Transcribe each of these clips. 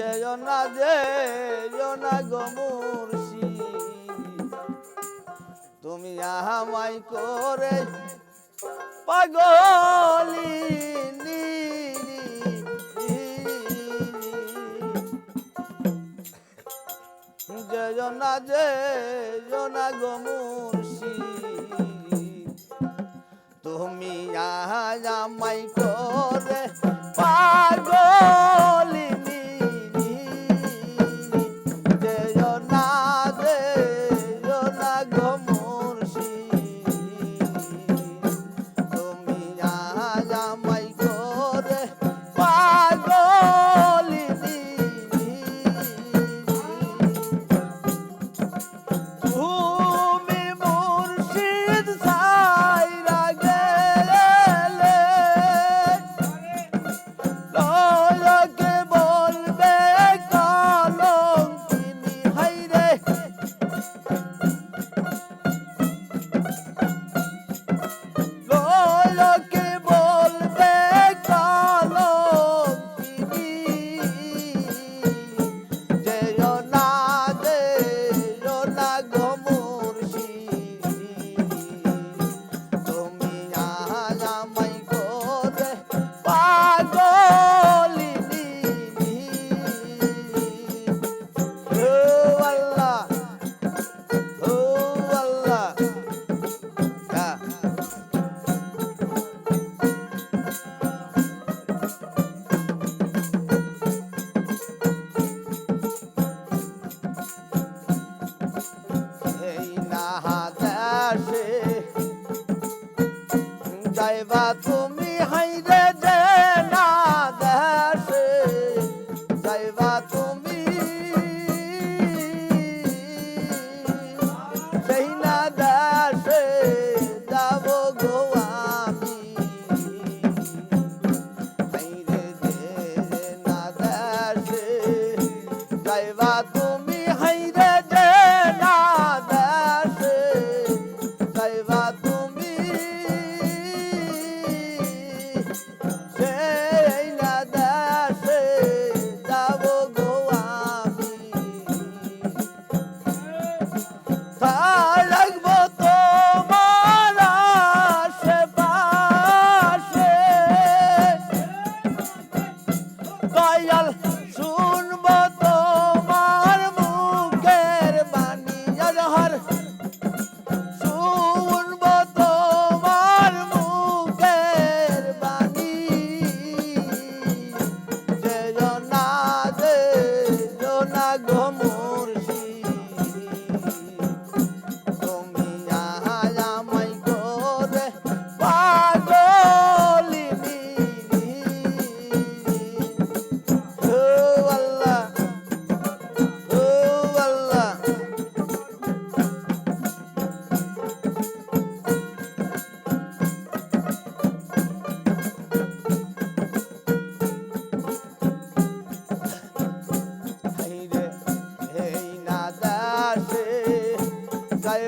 যেও না যেও না গো মুর্শি তুমি আমায় করে পাগলি যেও না যেও না। গো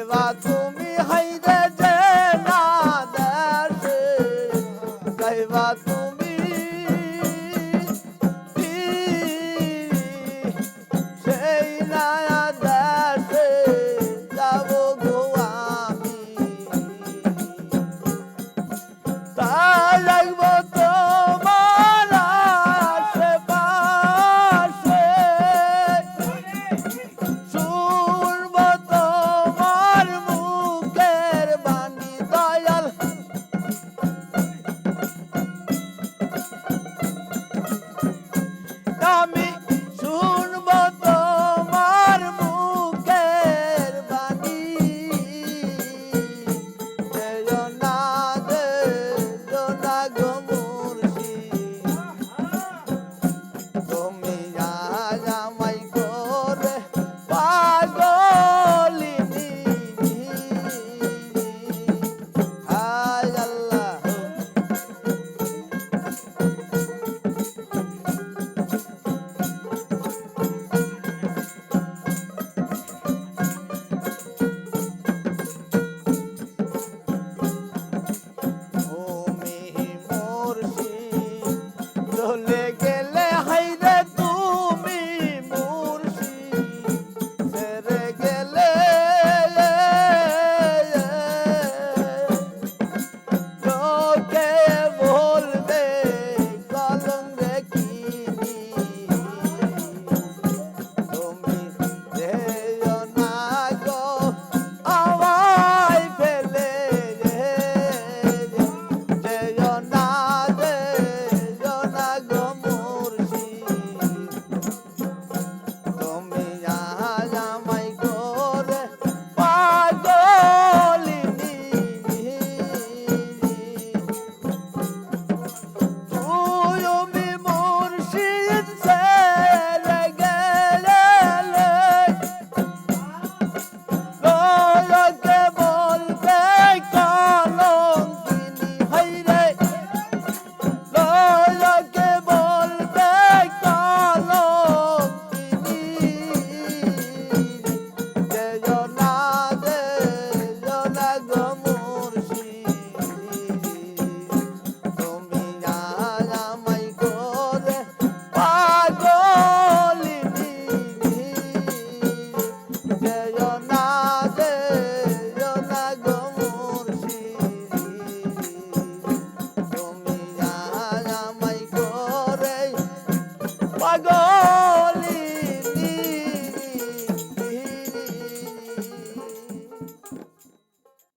va